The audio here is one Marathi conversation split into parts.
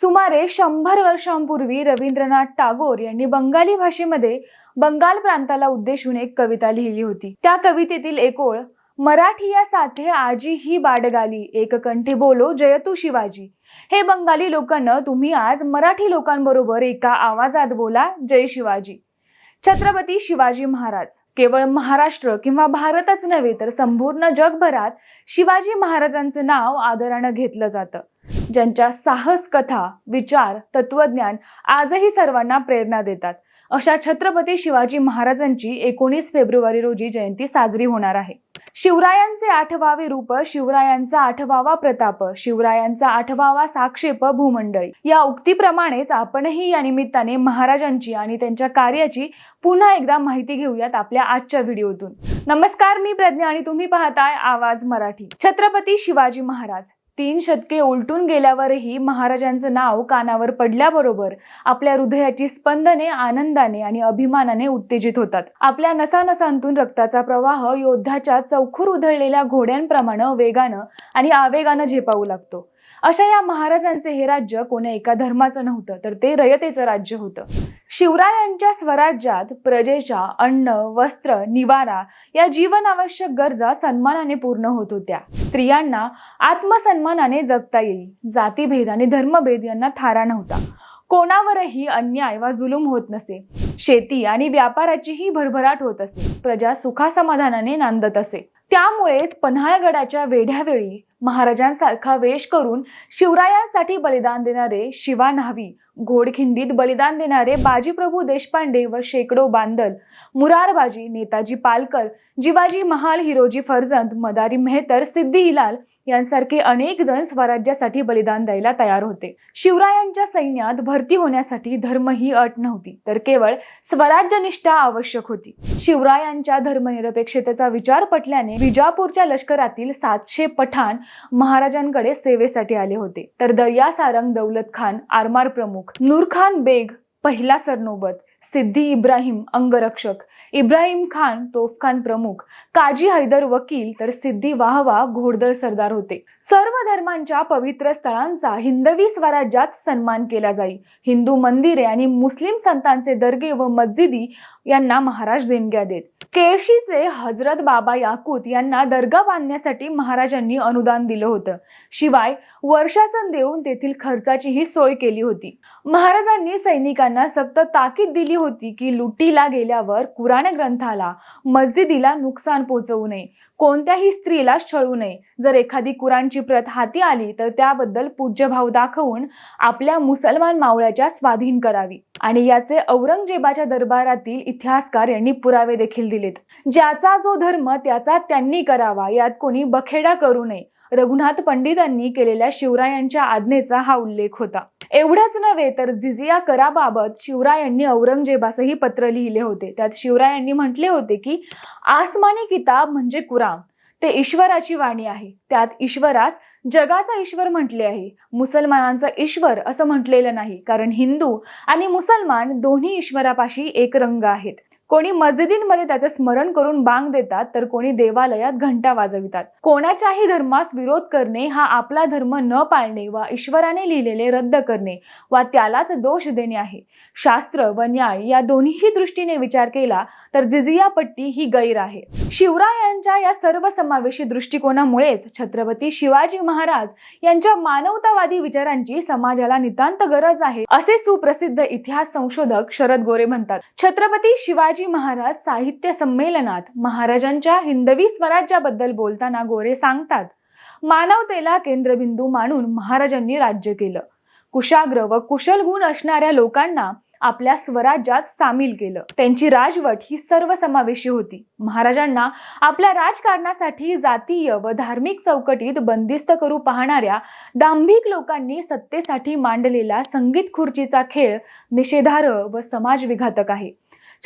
सुमारे शंभर वर्षांपूर्वी रवींद्रनाथ टागोर यांनी बंगाली भाषेमध्ये बंगाल प्रांताला उद्देशून एक कविता लिहिली होती. त्या कवितेतील एक ओळ मराठी या साथे आजी ही बाडगाली एक कंठी बोलो जयतू शिवाजी. हे बंगाली लोकांना तुम्ही आज मराठी लोकांबरोबर एका आवाजात बोला जय शिवाजी. छत्रपती शिवाजी महाराज. केवळ महाराष्ट्र किंवा भारतच नव्हे तर संपूर्ण जगभरात शिवाजी महाराजांचं नाव आदरानं घेतलं जातं. ज्यांच्या साहस कथा विचार तत्वज्ञान आजही सर्वांना प्रेरणा देतात. अशा छत्रपती शिवाजी महाराजांची एकोणीस फेब्रुवारी रोजी जयंती साजरी होणार आहे. शिवरायांचे आठवावे रूप शिवरायांचा आठवावा प्रताप शिवरायांचा आठवावा साक्षेप भूमंडळी. या उक्तीप्रमाणेच आपणही या निमित्ताने महाराजांची आणि त्यांच्या कार्याची पुन्हा एकदा माहिती घेऊयात आपल्या आजच्या व्हिडिओतून. नमस्कार मी प्रज्ञा आणि तुम्ही पाहताय आवाज मराठी. छत्रपती शिवाजी महाराज तीन शतके उलटून गेल्यावरही महाराजांचं नाव कानावर पडल्याबरोबर आपल्या हृदयाची स्पंदने आनंदाने आणि अभिमानाने उत्तेजित होतात. आपल्या नसानसांतून रक्ताचा प्रवाह योद्धाच्या चौखूर उधळलेल्या घोड्यांप्रमाणे वेगानं आणि आवेगानं झेपावू लागतो. अशा या महाराजांचे हे राज्य कोण्या एका धर्माचं नव्हतं तर ते रयतेचं राज्य होतं. शिवरायांच्या स्वराज्यात प्रजेच्या अन्न वस्त्र निवारा या जीवनावश्यक गरजा सन्मानाने पूर्ण होत होत्या. स्त्रियांना आत्मसन्मानाने जगता येईल जातीभेद आणि धर्मभेद यांना थारा नव्हता. कोणावरही अन्याय वा जुलूम होत नसे. शेती आणि व्यापाराचीही भरभराट होत असे. प्रजा सुखासमाधानाने नांदत असे. त्यामुळेच पन्हाळगडाच्या वेढ्यावेळी महाराजांसारखा वेश करून शिवरायांसाठी बलिदान देणारे शिवा न्हावी घोडखिंडीत बलिदान देणारे बाजीप्रभू देशपांडे व शेकडो बांदल मुरारबाजी नेताजी पालकर जिवाजी महाल हिरोजी फर्जंद मदारी मेहतर सिद्धी हिलाल यांसारखे अनेक जण स्वराज्यासाठी बलिदान द्यायला तयार होते. शिवरायांच्या सैन्यात भरती होण्यासाठी धर्म ही अट नव्हती तर केवळ स्वराज्यनिष्ठा आवश्यक होती. शिवरायांच्या धर्मनिरपेक्षतेचा विचार पटल्याने विजापूरच्या लष्करातील सातशे पठाण महाराजांकडे सेवेसाठी आले होते. तर दर्या सारंग दौलत खान आरमार प्रमुख नूरखान बेग पहिला सरनोबत सिद्धी इब्राहिम अंगरक्षक इब्राहिम खान तोफखान प्रमुख काजी हैदर वकील तर सिद्धी वाहवा घोडदळ सरदार होते. सर्व धर्मांच्या पवित्र स्थळांचा हिंदवी स्वराज्यात सन्मान केला जाई. हिंदू मंदिरे आणि मुस्लिम संतांचे दर्गे व मस्जिदी यांना महाराज देणग्या देत. केळशीचे हजरत बाबा याकूत यांना दर्गा बांधण्यासाठी महाराजांनी अनुदान दिलं होतं. शिवाय वर्षासन देऊन तेथील खर्चाचीही सोय केली होती. महाराजांनी सैनिकांना सक्त ताकीद दिली होती की लुटीला गेल्यावर कुराण ग्रंथाला मस्जिदीला नुकसान पोचवू नये कोणत्याही स्त्रीला छळू नये. जर एखादी कुराणची प्रत हाती आली तर त्याबद्दल पूज्यभाव दाखवून आपल्या मुसलमान मावळ्याच्या स्वाधीन करावी. आणि याचे औरंगजेबाच्या दरबारातील इतिहासकार यांनी पुरावे देखील दिलेत. ज्याचा जो धर्म त्याचा त्यांनी करावा यात कोणी बखेडा करू नये. रघुनाथ पंडितांनी केलेल्या शिवरायांच्या आज्ञेचा हा उल्लेख होता. एवढंच नव्हे तर जिजिया कराबाबत शिवरायांनी औरंगजेबासही पत्र लिहिले होते. त्यात शिवरायांनी म्हटले होते की आसमानी किताब म्हणजे कुराण. ते ईश्वराची वाणी आहे. त्यात ईश्वरास जगाचा ईश्वर म्हटले आहे. मुसलमानांचा ईश्वर असं म्हटलेलं नाही. कारण हिंदू आणि मुसलमान दोन्ही ईश्वरापाशी एक रंग आहेत. कोणी मस्जिदींमध्ये त्याचे स्मरण करून बांग देतात तर कोणी देवालयात घंटा वाजवितात. कोणाच्याही धर्मास विरोध करणे हा आपला धर्म न पाळणे वा ईश्वराने लिहिलेले रद्द करणे वा त्यालाच दोष देणे आहे. शास्त्र व न्याय या दोन्हीही दृष्टीने विचार केला तर जिजिया पट्टी ही गैर आहे. शिवरायांच्या या सर्व समावेशी दृष्टिकोनामुळेच छत्रपती शिवाजी महाराज यांच्या मानवतावादी विचारांची समाजाला नितांत गरज आहे असे सुप्रसिद्ध इतिहास संशोधक शरद गोरे म्हणतात. छत्रपती शिवाजी शिवाजी महाराज साहित्य संमेलनात महाराजांच्या हिंदवी स्वराज्याबद्दल बोलताना गोरे सांगतात मानवतेला केंद्रबिंदू मानून महाराजांनी राज्य केलं. कुशाग्र व कुशल गुण असणाऱ्या लोकांना आपल्या स्वराज्यात सामील केलं. त्यांची राजवट ही सर्वसमावेशी होती. महाराजांना आपल्या राजकारणासाठी जातीय व धार्मिक चौकटीत बंदिस्त करू पाहणाऱ्या दांभिक लोकांनी सत्तेसाठी मांडलेला संगीत खुर्चीचा खेळ निषेधार्ह व समाजविघातक आहे.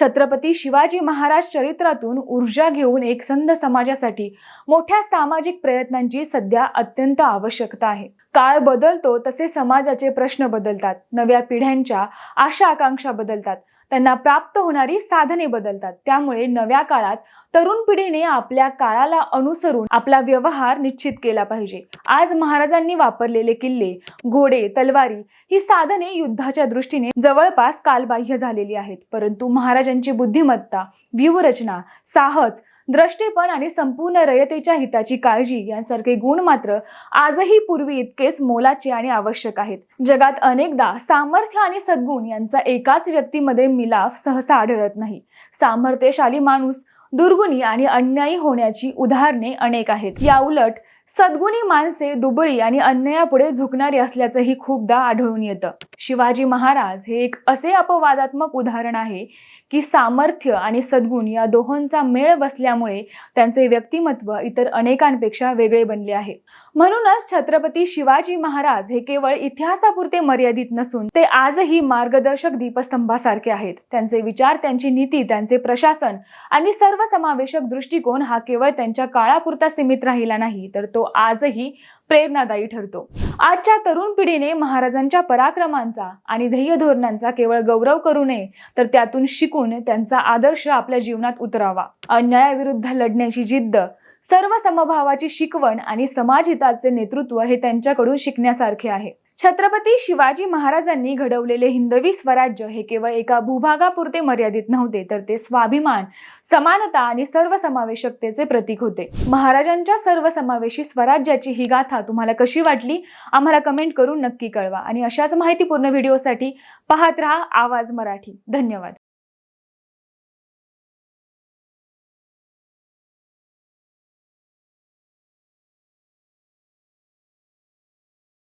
छत्रपती शिवाजी महाराज चरित्रातून ऊर्जा घेऊन एकसंध समाजासाठी मोठ्या सामाजिक प्रयत्नांची सध्या अत्यंत आवश्यकता आहे. काळ बदलतो तसे समाजाचे प्रश्न बदलतात. नव्या पिढ्यांच्या आशा आकांक्षा बदलतात. त्यांना प्राप्त होणारी साधने बदलतात. त्यामुळे नव्या काळात तरुण पिढीने आपल्या काळाला अनुसरून आपला व्यवहार निश्चित केला पाहिजे. आज महाराजांनी वापरलेले किल्ले घोडे तलवारी ही साधने युद्धाच्या दृष्टीने जवळपास कालबाह्य झालेली आहेत. परंतु महाराजांची बुद्धिमत्ता व्यूहरचना साहस द्रष्टेपण आणि संपूर्ण रयतेच्या हिताची काळजी यांसारखे गुण मात्र आजही पूर्वी इतकेच मोलाचे आणि आवश्यक आहेत. जगात अनेकदा सामर्थ्य आणि सद्गुण यांचा एकाच व्यक्तीमध्ये मिलाफ सहसा आढळत नाही. सामर्थ्यशाली माणूस दुर्गुणी आणि अन्यायी होण्याची उदाहरणे अनेक आहेत. या उलट सद्गुणी माणसे दुबळी आणि अन्यायापुढे झुकणारी असल्याचंही खूपदा आढळून येतं. शिवाजी महाराज हे एक असे अपवादात्मक उदाहरण आहे की सामर्थ्य आणि सद्गुण या दोहोंचा मेळ बसल्यामुळे त्यांचे व्यक्तिमत्व इतर अनेकांपेक्षा वेगळे बनले आहे. म्हणूनच छत्रपती शिवाजी महाराज हे केवळ इतिहासापुरते मर्यादित नसून ते आजही मार्गदर्शक दीपस्तंभासारखे आहेत. त्यांचे विचार त्यांची नीती त्यांचे प्रशासन आणि सर्वसमावेशक दृष्टिकोन हा केवळ त्यांच्या काळापुरता सीमित राहिला नाही तर तो आजही प्रेरणादायी ठरतो. आजच्या तरुण पिढीने महाराजांच्या पराक्रमांचा आणि ध्येय धोरणांचा केवळ गौरव करू नये तर त्यातून शिकून त्यांचा आदर्श आपल्या जीवनात उतरावा. अन्यायाविरुद्ध लढण्याची जिद्द सर्व समभावाची शिकवण आणि समाजहिताचे नेतृत्व हे त्यांच्याकडून शिकण्यासारखे आहे. छत्रपती शिवाजी महाराजांनी घडवलेले हिंदवी स्वराज्य हे केवळ एका भूभागापुरते मर्यादित नव्हते तर ते स्वाभिमान समानता आणि सर्वसमावेशकतेचे प्रतीक होते. महाराजांच्या सर्वसमावेशी स्वराज्याची ही गाथा तुम्हाला कशी वाटली? आम्हाला कमेंट करून नक्की कळवा आणि अशाच माहितीपूर्ण व्हिडिओसाठी पाहत रहा आवाज मराठी. धन्यवाद.